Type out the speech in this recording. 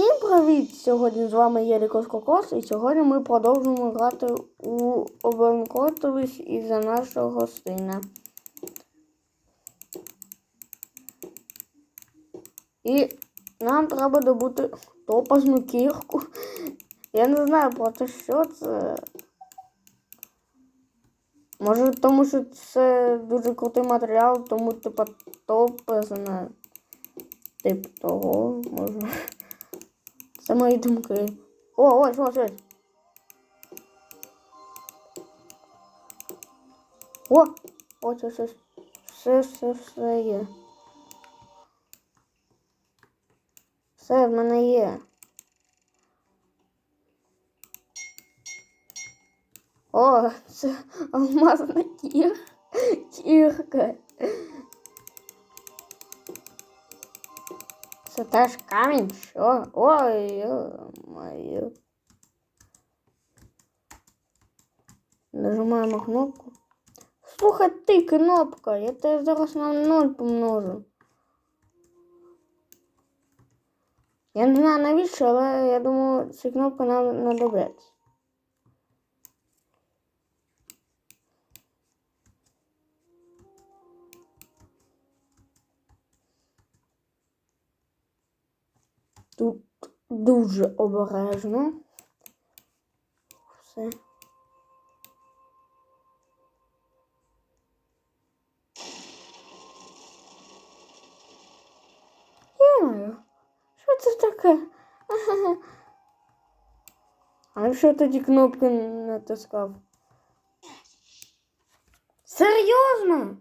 Всім привіт! Сьогодні з вами я Лікос Кокос, і сьогодні ми продовжуємо грати у Обернкотових із-за нашого сина. І нам треба добути топазну кірку. Я не знаю просто що це. Може, тому що це дуже крутий матеріал, тому типа топазна. Тип того, може. Це мої думки. О, ось, ось, ось. О! Ось, ось, ось. Все, все, все є. Все в мене є. О, це алмазна кір... кірка. Це теж камінь, що? Ой, моє. Нажимаємо кнопку. Слухай ти, кнопка, я тебе зараз на ноль помножу. Я не знаю навіщо, але я думаю, ця кнопка нам знадобиться. Тут дуже обережно. Все. Йо, що це таке? А що тоді кнопки натискав? Серйозно?